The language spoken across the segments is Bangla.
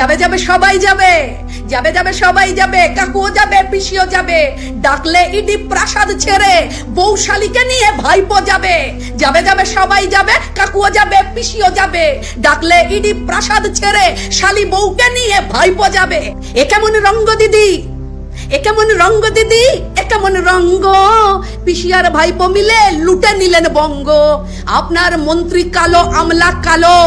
যাবে যাবে সবাই যাবে। যাবে যাবে সবাই যাবে, কাকুও যাবে, পিসিও যাবে। ডাকলে ইডি প্রাসাদ ছেড়ে বৌশালীকে নিয়ে ভাইপো যাবে। যাবে যাবে সবাই যাবে, কাকুও যাবে, পিসিও যাবে। ডাকলে ইডি প্রাসাদ ছেড়ে শালি বউকে নিয়ে ভাইপো যাবে। এ কেমন রঙ্গ দিদি? এ কেমন রঙ্গ দিদি? এ কেমন রঙ্গ? পিসিয়ার ভাইপো মিলে লুটে নিলেন বঙ্গ। আপনার মন্ত্রী কালো, আমলা কালো।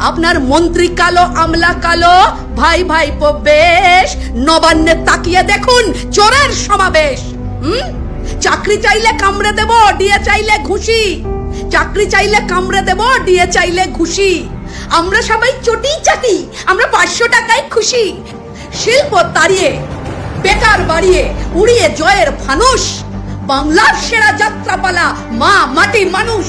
আপনার মন্ত্রী কালো, আমলা কালো, ভাই ভাই বেশ। নবান্নে তাকিয়ে দেখুন, চোরের সমাবেশ। হুম? চাকরি চাইলে কামড়ে দেব, ডিএ চাইলে ঘুষি। চাকরি চাইলে কামড়ে দেব, ডিএ চাইলে ঘুষি। আমরা সবাই চটি চাটি, আমরা পাঁচশো টাকায় খুশি। শিল্প তাড়িয়ে, বেকার বাড়িয়ে, উড়িয়ে জয়ের ফানুস বাংলার সেরা যাত্রাপালা, মা মাটি মানুষ।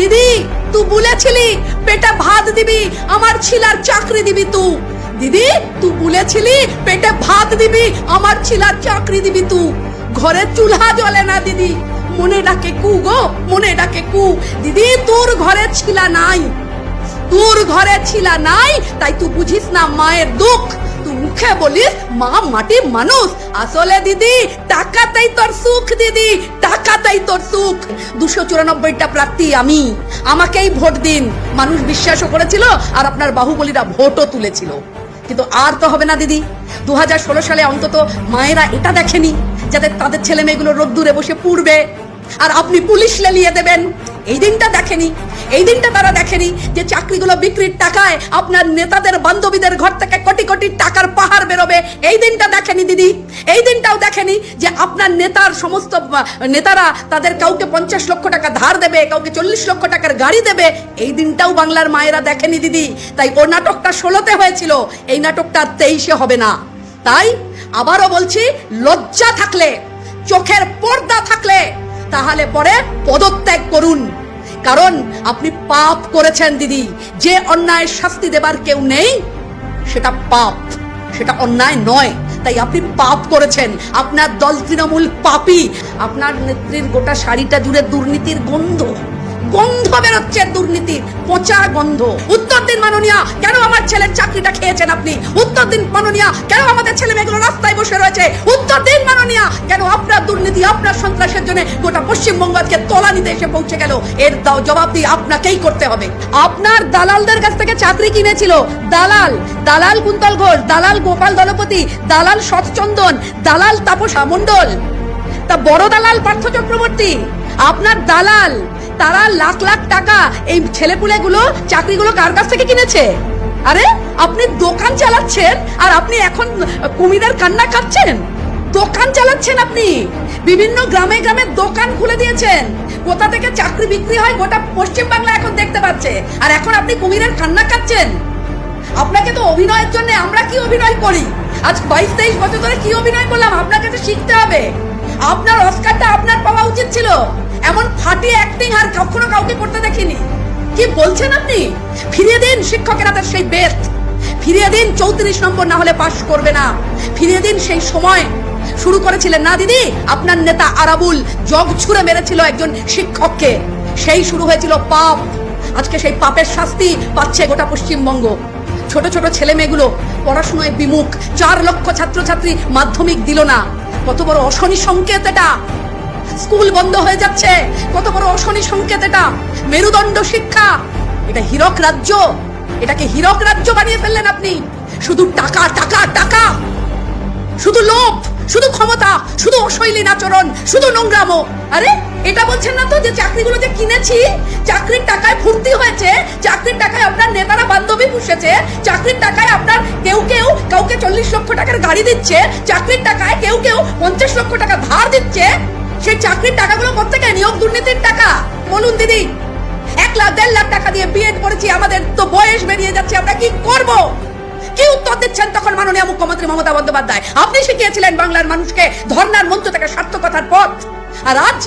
দিদি তুই বলেছিলি, পেটে ভাত দিবি, আমার ছিলার চাকরি দিবি তুই দিদি তুই বলেছিলি, পেটে ভাত দিবি, আমার ছিলার চাকরি দিবি তুই ঘরে চুলহা জ্বলে না, দিদি। মনে ডাকে কু গো, মনে ডাকে কু। দিদি, তোর ঘরে ছিলা নাই। তোর ঘরে ছিলা নাই, তাই তুই বুঝিস না মায়ের দুঃখ। মুখে বলিস, মা মাটি মানুষ। আসলে দিদি, টাকাতেই তোর সুখ, দিদি, টাকাতেই তোর সুখ। দুশো চুরানব্বইটা প্রার্থী আমি। আমাকেই ভোট দিন। মানুষ বিশ্বাসও করেছিল আর আপনার বাহুবলীরা ভোটও তুলেছিল। কিন্তু আর তো হবে না, দিদি। দু হাজার ষোলো সালে অন্তত মায়েরা এটা দেখেনি, যাতে তাদের ছেলে মেয়েগুলো রোদ্দুরে বসে পুড়বে। আর আপনি পুলিশ লেলিয়ে দেবেন। এই দিনটা দেখেনি, এই দিনটা তারা দেখেনি যে চাকরিগুলো বিক্রির টাকায় আপনার নেতাদের, বান্ধবীদের ঘর থেকে কোটি কোটি টাকার পাহাড় বেরোবে। এই দিনটা দেখেনি, দিদি। এই দিনটাও দেখেনি যে আপনার নেতার সমস্ত, নেতারা তাদের কাউকে পঞ্চাশ লক্ষ টাকা ধার দেবে, কাউকে চল্লিশ লক্ষ টাকার গাড়ি দেবে। এই দিনটাও বাংলার মায়েরা দেখেনি, দিদি। তাই ও নাটকটা ষোলোতে হয়েছিল, এই নাটকটা তেইশে হবে না। তাই আবারও বলছি, লজ্জা থাকলে, চোখের পর্দা থাকলে তাহলে পরে পদত্যাগ করুন। কারণ আপনি পাপ করেছেন, দিদি। যে অন্যায় শাস্তি দেবার কেউ নেই, সেটা পাপ, সেটা অন্যায় নয়। তাই আপনি পাপ করেছেন। আপনার দল তৃণমূল পাপি। আপনার নেত্রীর গোটা শাড়িটা জুড়ে দুর্নীতির গন্ধ। গন্ধ বেরোচ্ছে দুর্নীতির, পচা গন্ধ। দিন মাননীয়া, কেন আমার ছেলের চাকরিটা খেয়েছেন আপনি? উত্তর দিন মাননীয়া, কেন আমাদের ছেলে মেয়েগুলো রাস্তায় বসে রয়েছে? উত্তর দিন মাননীয়া, কেন আপনার দুর্নীতি, আপনার সন্ত্রাসের জন্য গোটা পশ্চিমবঙ্গ আজকে তলানিতে এসে পৌঁছে গেল? এর জবাব দিয়ে আপনাকেই করতে হবে। আপনার দালালদের কাছ থেকে চাকরি কিনেছিল। দালাল দালাল কুন্তল ঘোষ, দালাল গোপাল দলপতি, দালাল সৎচন্দন দালাল তাপসা মণ্ডল। তা বড় দালাল পার্থ চক্রবর্তী, আপনার দালাল তারা লাখ লাখ টাকা এই ছেলেপুলেগুলো, চাকরিগুলো কার কাছ থেকে কিনেছে? আরে, আপনি দোকান চালাচ্ছেন আর আপনি এখন কুমিরের কান্না খাচ্ছেন? দোকান চালাচ্ছেন আপনি। বিভিন্ন গ্রামে গ্রামে দোকান খুলে দিয়েছেন। কোথা থেকে চাকরি বিক্রি হয় গোটা পশ্চিম বাংলা এখন দেখতে পাচ্ছে। আর এখন আপনি কুমিরের কান্না খাচ্ছেন। আপনাকে তো অভিনয়ের জন্য আমরা কি অভিনয় করি? আজ বাইশ তেইশ বছর ধরে কি অভিনয় করলাম? আপনাকে তো শিখতে হবে। আপনার অস্কারটা আপনার পাওয়া উচিত ছিল। এমন ফাটিয়ে অ্যাক্টিং আর কখনো কাউকে করতে দেখিনি। কি বলছেন আপনি? ফিরিয়ে দিন শিক্ষকেরা তার সেই বেস্ট ফিরিয়ে দিন চৌত্রিশ নম্বর না হলে পাশ করবে না। ফিরিয়ে দিন সেই সময়। শুরু করেছিলেন না, দিদি? আপনার নেতা আরাবুল জগ ছুঁড়ে মেরেছিল একজন শিক্ষককে। সেই শুরু হয়েছিল পাপ। আজকে সেই পাপের শাস্তি পাচ্ছে গোটা পশ্চিমবঙ্গ। ছোট ছোট ছেলে মেয়েগুলো পড়াশোনায় বিমুখ। চার লক্ষ ছাত্রছাত্রী মাধ্যমিক দিল না। কত বড় অশনি সংকেত এটা? স্কুল বন্ধ হয়ে যাচ্ছে। কত বড় অশনি সংকেত এটা? মেরুদণ্ড শিক্ষা। এটা হীরক রাজ্য। এটাকে হীরক রাজ্য বানিয়ে ফেললেন আপনি। শুধু টাকা টাকা টাকা। শুধু লোভ, শুধু ক্ষমতা, শুধু অশৈলীন আচরণ, শুধু নোংরামো। আরে, এটা বলছেন না তো যে চাকরিগুলো যে কিনেছি? চাকরির টাকায় ফুর্তি হয়েছে পুষেছে চাকরির টাকায় আপনার কেউ কেউ কাউকে চল্লিশ লক্ষ টাকার গাড়ি দিচ্ছে, চাকরির টাকায় কেউ কেউ পঞ্চাশ লক্ষ টাকা ধার দিচ্ছে, সেই চাকরির টাকাগুলো কোথেকে নিয়োগ দুর্নীতির টাকা। বলুন দিদি, এক লাখ, দেড় লাখ টাকা দিয়ে বিএড করেছি, আমাদের তো বয়স বেরিয়ে যাচ্ছে, আমরা কি করব? কি উত্তর দিচ্ছেন তখন মাননীয় মুখ্যমন্ত্রী মমতা বন্দ্যোপাধ্যায়? আপনি শিখিয়েছিলেন বাংলার মানুষকে ধর্নার মঞ্চ থেকে সার্থকতার পথ। আর আজ